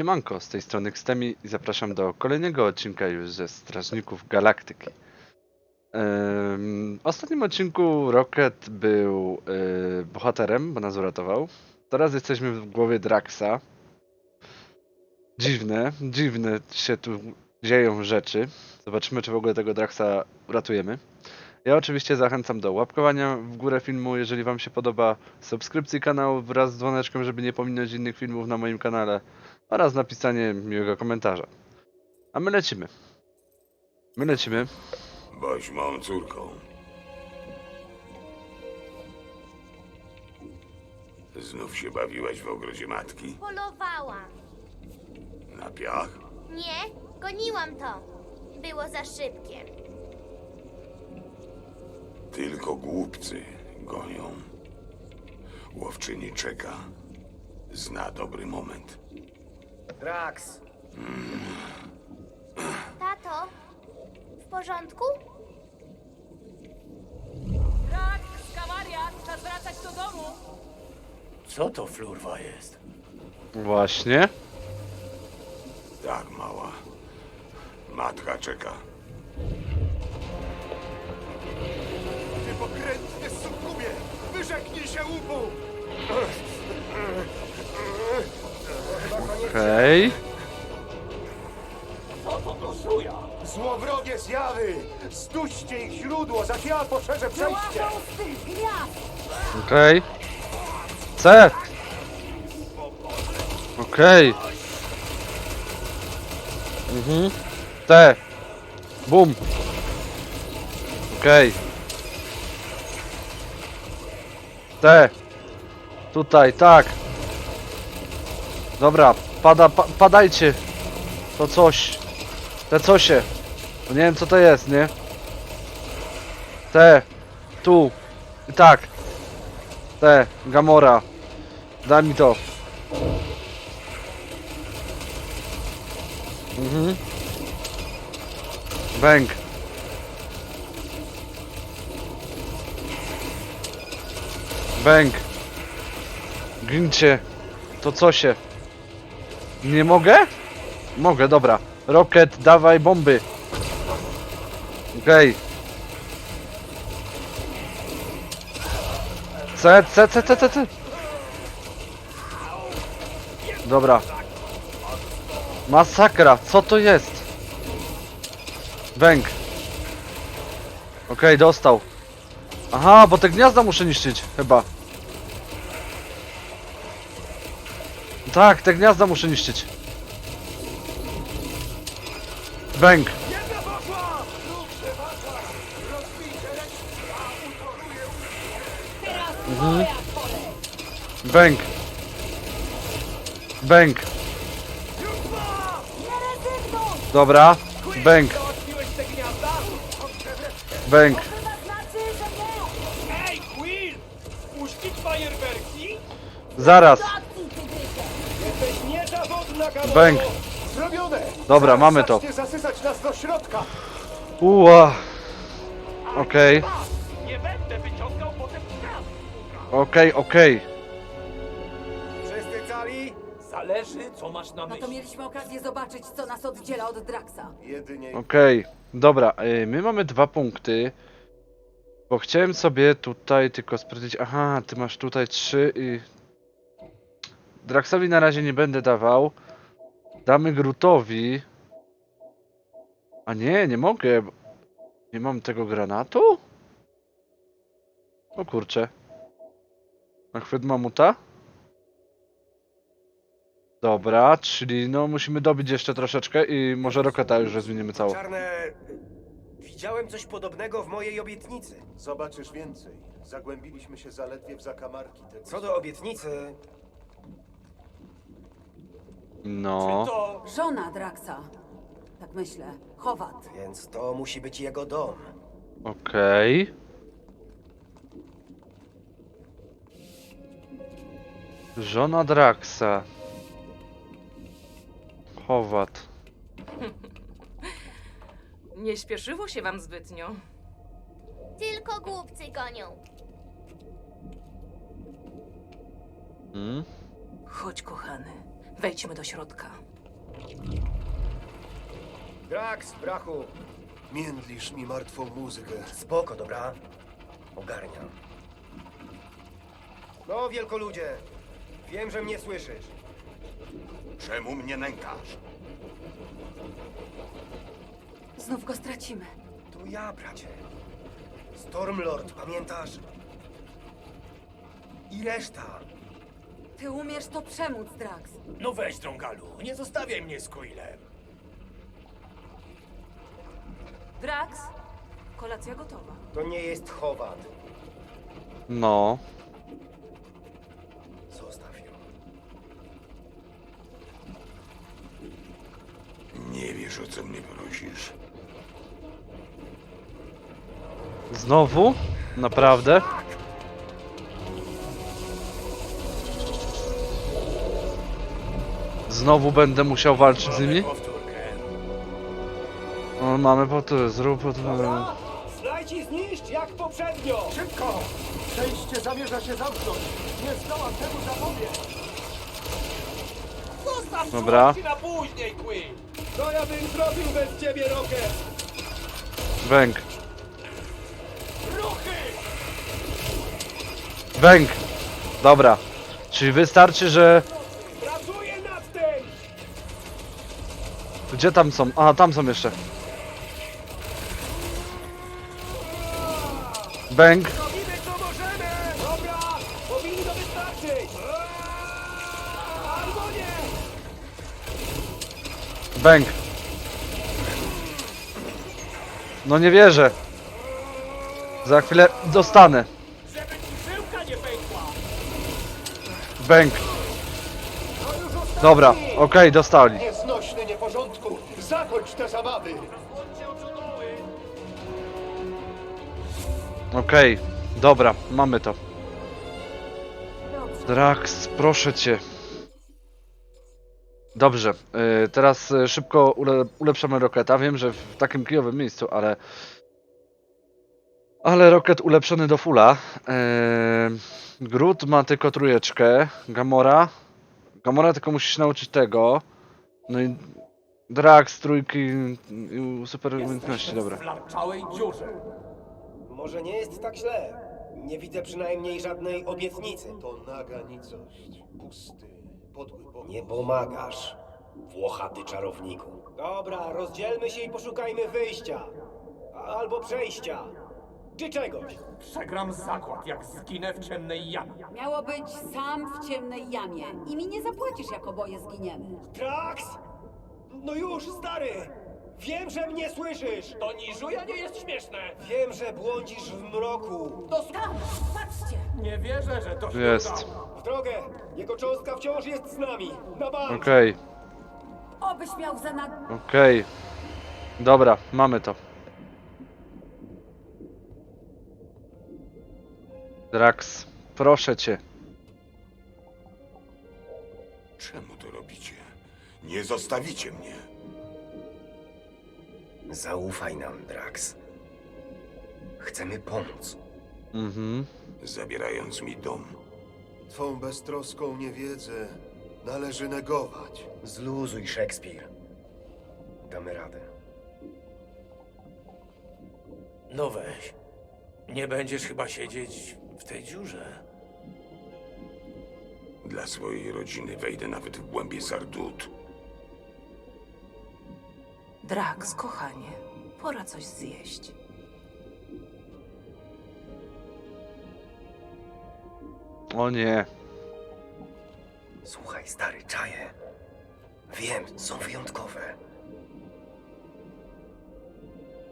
Siemanko, z tej strony Xtemi i zapraszam do kolejnego odcinka już ze Strażników Galaktyki. W ostatnim odcinku Rocket był e, bohaterem, bo nas uratował. Teraz jesteśmy w głowie Draxa. Dziwne, dziwne się tu dzieją rzeczy. Zobaczymy, czy w ogóle tego Draxa uratujemy. Ja oczywiście zachęcam do łapkowania w górę filmu, jeżeli Wam się podoba, subskrypcji kanału wraz z dzwoneczkiem, żeby nie pominąć innych filmów na moim kanale oraz napisanie miłego komentarza. A my lecimy. My lecimy. Boś mą córką. Znów się bawiłaś w ogrodzie matki? Polowałam. Na piach? Nie, goniłam to. Było za szybkie. Tylko głupcy gonią. Łowczyni czeka. Zna dobry moment. Drax, Tato, w porządku? Tak, Skamaria, czas wracać do domu. co to flurwa jest? Właśnie. Tak, mała. Matka czeka. Ty pokrętny sukubie! Wyrzeknij się łupu! Okej. Złowrogie zjawy! Zduście ich źródło, zaś ja poszerzę przejście! Okej. C. Okej. Mhm. T. Bum. Okej. T. Tutaj, tak. Dobra, pada, pa, padajcie. To coś. Te cosie. No nie wiem co to jest, nie? Te. Tu. I tak. Te, Gamora. Daj mi to. Mhm. Bęk. Bęk. Gincie. To co się? Nie mogę? Mogę, dobra. Rocket, dawaj bomby. Okej. C, C, C, C, C, C. Dobra. Masakra, co to jest? Bęk. Okej, dostał. Aha, bo te gniazda muszę niszczyć, chyba. Tak, te gniazda muszę niszczyć. Bęk. Mhm. Bęk. Bęk. Dobra. Bęk. Bęk. Zaraz. Bęk. Zrobione! Dobra, Zaraz mamy to. zacznie zasysać nas do środka! Uła. Okej. Nie będę wyciągał potem spraw. Okej, okej. Wszyscy cali? Zależy, co masz na No to myśli. mieliśmy okazję zobaczyć, co nas oddziela od Draxa. Jedynie... Okej. Dobra, y, my mamy dwa punkty. Bo chciałem sobie tutaj tylko sprawdzić. Aha, ty masz tutaj trzy i. Draxowi na razie nie będę dawał. Damy Grutowi. A nie, nie mogę. bo- Nie mam tego granatu? O kurczę. Na chwyt mamuta? Dobra, czyli no musimy dobić jeszcze troszeczkę i może Roketa już rozwiniemy cało. Czarne. Widziałem coś podobnego w mojej obietnicy. Zobaczysz więcej. Zagłębiliśmy się zaledwie w zakamarki tego... Co do obietnicy, No. To Żona Draxa. Tak myślę. Howat. więc to musi być jego dom. Okej. Żona Draxa. Howat. Nie śpieszyło się wam zbytnio. Tylko głupcy gonią. Hmm? Chodź, kochany. Wejdźmy do środka. Drax, brachu. Międlisz mi martwą muzykę. Spoko, dobra? Ogarniam. No, wielkoludzie. Wiem, że mnie słyszysz. Czemu mnie nękasz? Znów go stracimy. To ja, bracie. Stormlord, pamiętasz? I reszta. Ty umiesz to przemóc, Drax. No weź, Drągalu, nie zostawiaj mnie z Quillem. Drax, kolacja gotowa. To nie jest Howard. No. Zostaw ją. Nie wiesz, o co mnie prosisz. Znowu? Naprawdę? Znowu będę musiał walczyć z nimi? Powtórkę. O, mamy powtórę, zrób powtórę. Znajdź i zniszcz jak poprzednio! Szybko! Przejście zamierza się zamknąć. Nie zdołam temu zapobiec. Zostaw Dobra. na później, Quill! Co ja bym zrobił bez ciebie, Rocket? Bęk. Ruchy! Bęk! Dobra. Czyli wystarczy, że... Gdzie tam są? Aha, tam są jeszcze. Nie! Bęk. No nie wierzę. Za chwilę dostanę. Bęk. Dobra, okej, dostali. Nieporządku. Zakończ te zabawy. Okej, dobra, mamy to. Drax, proszę cię. Dobrze, y, teraz y, szybko ule, ulepszamy Roketa. Wiem, że w takim kijowym miejscu, ale... Ale Rocket ulepszony do fulla. Yy, Groot ma tylko trójeczkę. Gamora. Gamora tylko musi się nauczyć tego. No i Drax, trójki i super umiejętności, dobra. W całej dziurze. Może nie jest tak źle. Nie widzę przynajmniej żadnej obietnicy. To naga nicość. Pusty, podły bok. Nie pomagasz, włochaty czarowniku. Dobra, rozdzielmy się i poszukajmy wyjścia. Albo przejścia. Czy czegoś. Przegram zakład, jak zginę w ciemnej jamie. Miało być sam w ciemnej jamie i mi nie zapłacisz, jak oboje zginiemy. Drax! No już, stary! Wiem, że mnie słyszysz! To niżuja nie jest śmieszne! Wiem, że błądzisz w mroku. Tam, patrzcie! Nie wierzę, że to się Jest. udało. W drogę! Jego cząstka wciąż jest z nami! Na bank! Okej, Obyś miał za nad... okej. Dobra, mamy to. Drax, proszę cię. Czemu to robicie? Nie zostawicie mnie. Zaufaj nam, Drax. Chcemy pomóc. Mhm. Zabierając mi dom. Twą beztroską niewiedzę należy negować. Zluzuj, Szekspir. Damy radę. No weź. Nie będziesz chyba siedzieć w tej dziurze. Dla swojej rodziny wejdę nawet w głębie Sardut. Drax, kochanie, pora coś zjeść. O nie. Słuchaj, stary, czaje. Wiem, są wyjątkowe.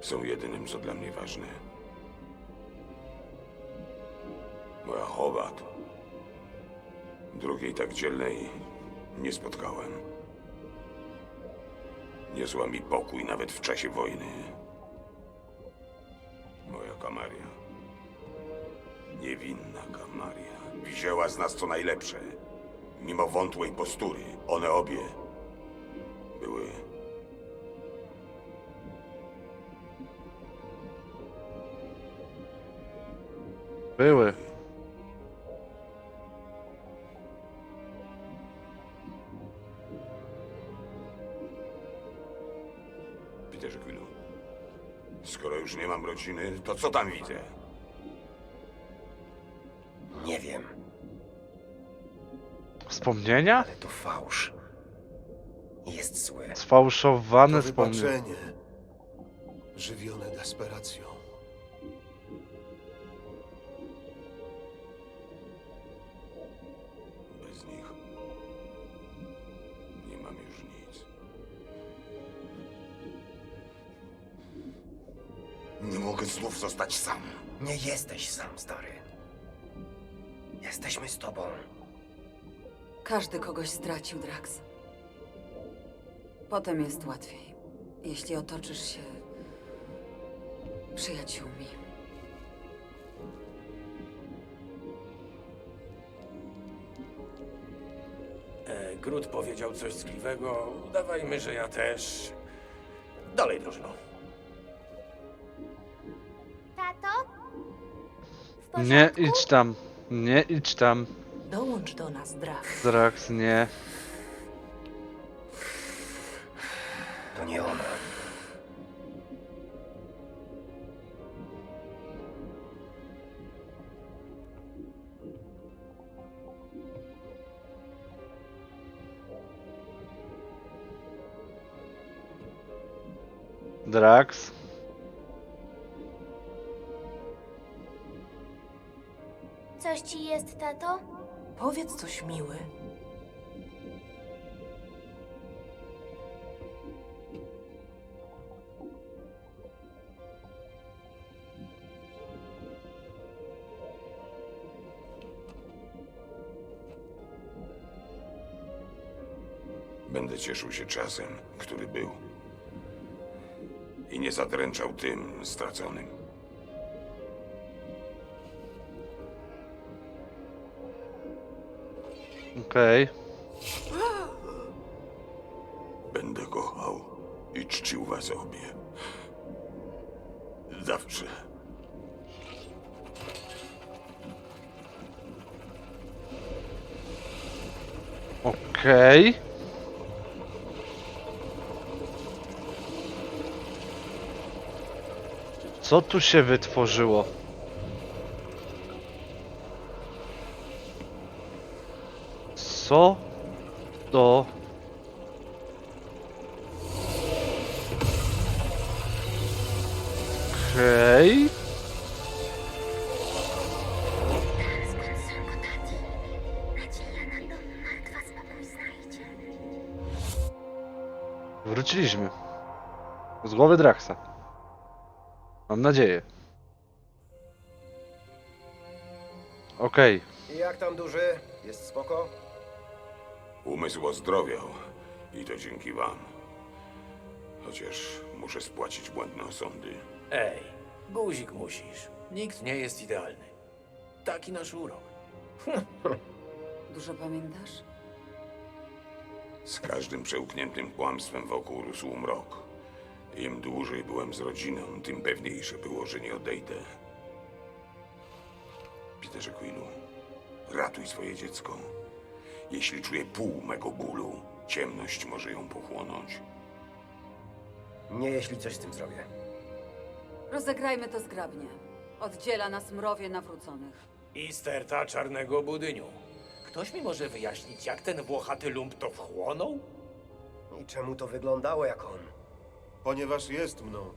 Są jedynym, co dla mnie ważne. Moja Howard. Drugiej tak dzielnej nie spotkałem. Niosła mi pokój nawet w czasie wojny. Moja Kamaria. Niewinna Kamaria. Wzięła z nas co najlepsze. Mimo wątłej postury, one obie były Były. Rodziny, to co tam widzę? Nie wiem, Wspomnienia? ale to fałsz. Jest złe. Sfałszowane To wspomnienia. Żywione desperacją. Mogę znów zostać sam. Nie jesteś sam, stary. Jesteśmy z tobą. Każdy kogoś stracił, Drax. Potem jest łatwiej, jeśli otoczysz się przyjaciółmi. E, Grud powiedział coś ckliwego. Udawajmy, że ja też. Dalej, drużyno. W porządku? Nie idź tam. Nie idź tam. Dołącz do nas, Drax. Drax, nie. To nie ona. Drax. Coś ci jest, tato? Powiedz coś miły. Będę cieszył się czasem, który był. I nie zadręczał tym straconym. Okej. Będę kochał i czcił was obie. Zawsze. Okej. Co tu się wytworzyło? Co to? Okej. Znajdzie. Wróciliśmy. Z głowy Draxa. Mam nadzieję. Okej. Jak tam duży? Jest spoko? Umysł ozdrowiał i to dzięki wam. Chociaż muszę spłacić błędne osądy. Ej, guzik musisz. Nikt nie jest idealny. Taki nasz urok. Dużo pamiętasz? Z każdym przełkniętym kłamstwem wokół rósł mrok. Im dłużej byłem z rodziną, tym pewniejsze było, że nie odejdę. Peterze Quillu, ratuj swoje dziecko. Jeśli czuję pół mego bólu, ciemność może ją pochłonąć. Nie, jeśli coś z tym zrobię. Rozegrajmy to zgrabnie. Oddziela nas mrowie nawróconych. I sterta czarnego budyniu. Ktoś mi może wyjaśnić, jak ten włochaty lump to wchłonął? I czemu to wyglądało jak on? Ponieważ jest mną.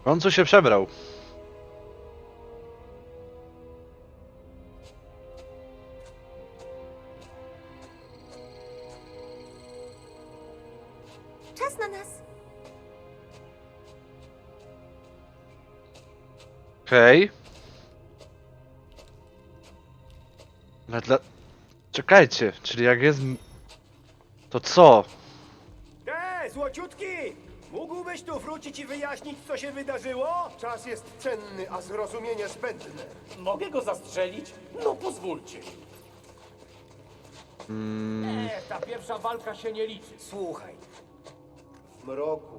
W końcu się przebrał. Czas na nas. Okej. Ale dla... Czekajcie, czyli jak jest... m- To co? Ej, złociutki! Mógłbyś tu wrócić i wyjaśnić, co się wydarzyło? Czas jest cenny, a zrozumienie zbędne. Mogę go zastrzelić? No pozwólcie. Nie, ta pierwsza walka się nie liczy. Słuchaj, mroku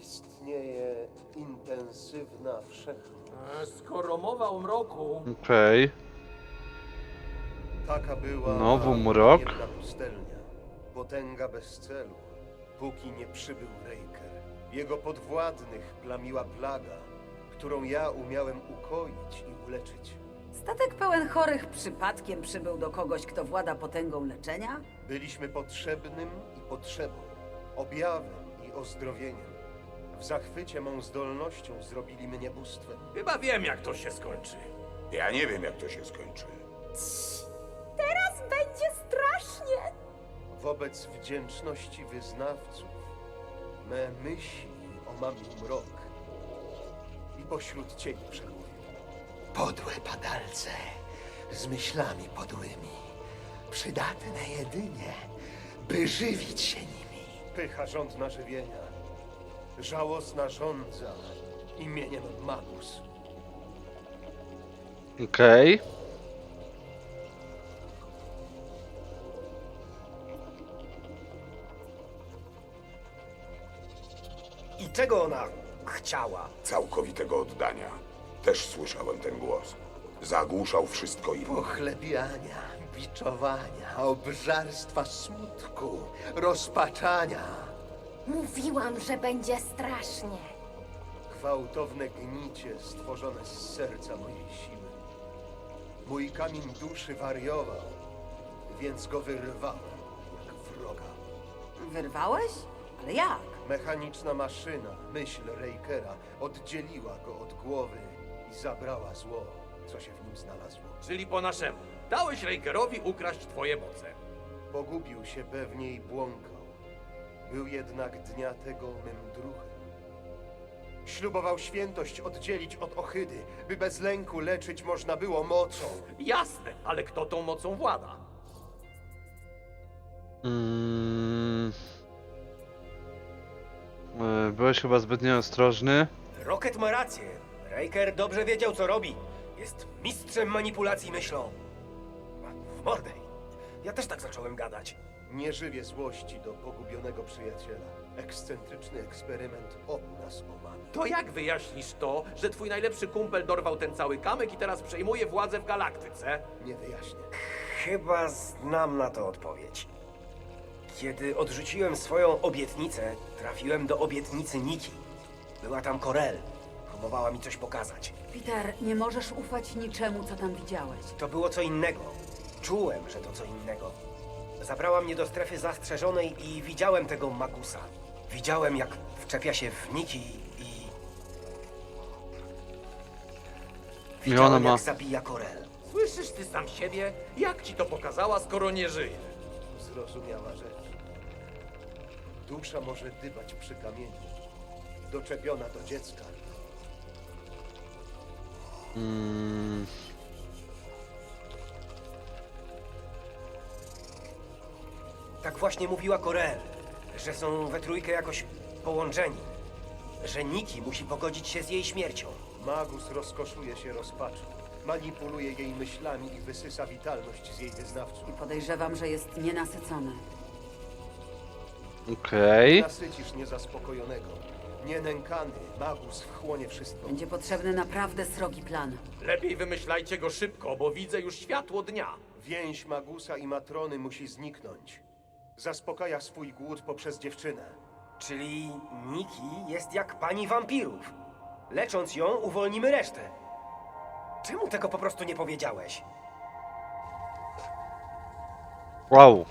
istnieje intensywna wszechmoc. A skoro mowa o mroku, Okej. Taka była Znowu mrok. jedna pustelnia. Potęga bez celu, póki nie przybył Raker. Jego podwładnych plamiła plaga, którą ja umiałem ukoić i uleczyć. Statek pełen chorych przypadkiem przybył do kogoś, kto włada potęgą leczenia? Byliśmy potrzebnym i potrzebą, objawem i ozdrowieniem. W zachwycie mą zdolnością zrobili mnie bóstwem. Chyba wiem, jak to się skończy. Ja nie wiem, jak to się skończy. Teraz będzie strasznie. Wobec wdzięczności wyznawców, me myśli omamił mrok i pośród cieni przemówił. Podłe padalce z myślami podłymi, przydatne jedynie, by żywić się nimi. Pycha żądna żywienia, żałosna żądza imieniem Magus. Okej. I czego ona chciała? Całkowitego oddania. Też słyszałem ten głos. Zagłuszał wszystko inne. Pochlebiania, biczowania, obżarstwa smutku, rozpaczania. Mówiłam, że będzie strasznie. Gwałtowne gnicie stworzone z serca mojej siły. Mój kamień duszy wariował, więc go wyrwałem jak wroga. Wyrwałeś? Ale jak? Mechaniczna maszyna, myśl Rakera, oddzieliła go od głowy i zabrała zło, co się w nim znalazło. Czyli po naszemu. Dałeś Rakerowi ukraść twoje moce. Pogubił się pewnie i błąkał. Był jednak dnia tego mym druhem. Ślubował świętość oddzielić od ohydy, by bez lęku leczyć można było mocą. Jasne, ale kto tą mocą włada? Mm. E, Byłeś chyba zbyt nieostrożny. Rocket ma rację. Raker dobrze wiedział, co robi. Jest mistrzem manipulacji myślą. W mordę. Ja też tak zacząłem gadać. Nie żywię złości do pogubionego przyjaciela. Ekscentryczny eksperyment obu nas omami. To jak wyjaśnisz to, że twój najlepszy kumpel dorwał ten cały kamyk i teraz przejmuje władzę w galaktyce? Nie wyjaśnię. Chyba znam na to odpowiedź. Kiedy odrzuciłem swoją obietnicę, trafiłem do obietnicy Niki. Była tam Korel. Próbowała mi coś pokazać. Peter, nie możesz ufać niczemu, co tam widziałeś. To było co innego. Czułem, że to co innego. Zabrała mnie do strefy zastrzeżonej i widziałem tego Magusa. Widziałem, jak wczepia się w Niki i... Widziałem, ona ma- jak zabija Korel. Słyszysz ty sam siebie? Jak ci to pokazała, skoro nie żyje? Zrozumiała rzecz. Dusza może dybać przy kamieniu. Doczepiona do dziecka. Mm. Tak właśnie mówiła Korel, że są we trójkę jakoś połączeni. Że Niki musi pogodzić się z jej śmiercią. Magus rozkoszuje się rozpaczą. Manipuluje jej myślami i wysysa witalność z jej wyznawców. I podejrzewam, że jest nienasycony. Okej. Nasycisz niezaspokojonego. Nienękany, Magus wchłonie wszystko. Będzie potrzebny naprawdę srogi plan. Lepiej wymyślajcie go szybko, bo widzę już światło dnia. Więź Magusa i Matrony musi zniknąć. Zaspokaja swój głód poprzez dziewczynę. Czyli Niki jest jak pani wampirów. Lecząc ją, uwolnimy resztę. Czemu tego po prostu nie powiedziałeś? Wow.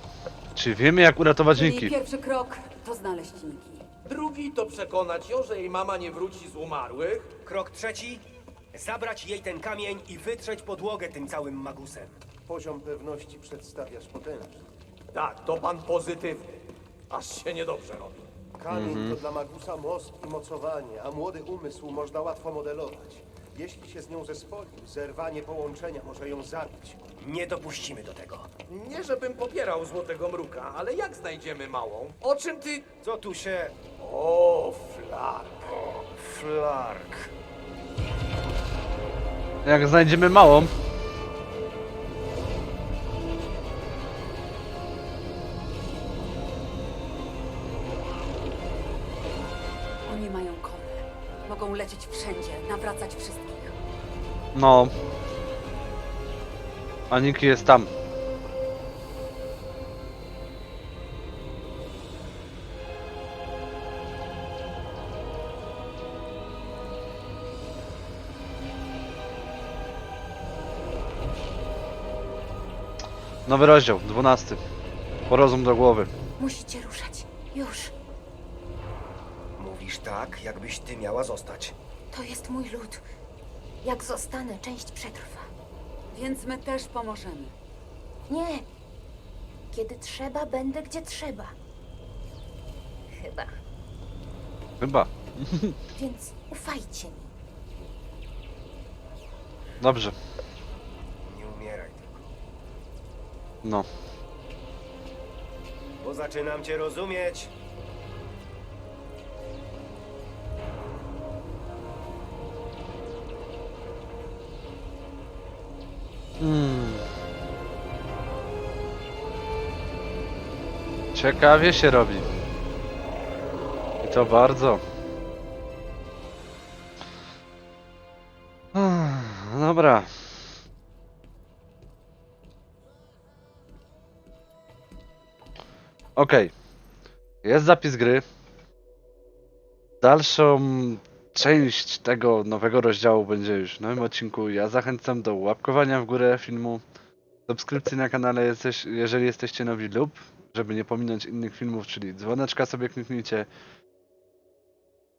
Czy wiemy jak uratować Czyli Niki? pierwszy krok to znaleźć Niki. Drugi to przekonać ją, że jej mama nie wróci z umarłych. Krok trzeci. Zabrać jej ten kamień i wytrzeć podłogę tym całym magusem. Poziom pewności przedstawiasz potężny. Tak, to pan pozytywny. Aż się niedobrze robi. Kamień to dla Magusa most i mocowanie, a młody umysł można łatwo modelować. Jeśli się z nią zespolił, zerwanie połączenia może ją zabić. Nie dopuścimy do tego. Nie żebym popierał Złotego Mruka, ale jak znajdziemy małą? O czym ty... Co tu się... O, flark. Flark. Jak znajdziemy małą. Oni mają kody. Mogą lecieć wszędzie, nawracać wszystkich. No. A Niki jest tam. Nowy rozdział, dwunasty. Porozum do głowy. Musicie ruszać. Już. Mówisz tak, jakbyś ty miała zostać. To jest mój lud. Jak zostanę, część przetrwa. Więc my też pomożemy. Nie. Kiedy trzeba, będę gdzie trzeba. Chyba. Chyba. Więc ufajcie mi. Dobrze. Nie umieraj tylko. No. Bo zaczynam cię rozumieć. Ciekawie się robi. I to bardzo. Dobra. Okej. Jest zapis gry. Dalszą część tego nowego rozdziału będzie już w nowym odcinku. Ja zachęcam do łapkowania w górę filmu, subskrypcji na kanale, jeżeli jesteście nowi lub, żeby nie pominąć innych filmów, czyli dzwoneczka sobie kliknijcie.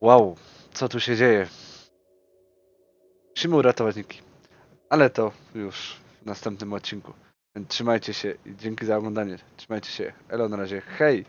Wow, co tu się dzieje? Musimy uratować Niki. Ale to już w następnym odcinku. Trzymajcie się i dzięki za oglądanie. Trzymajcie się. Elo na razie. Hej!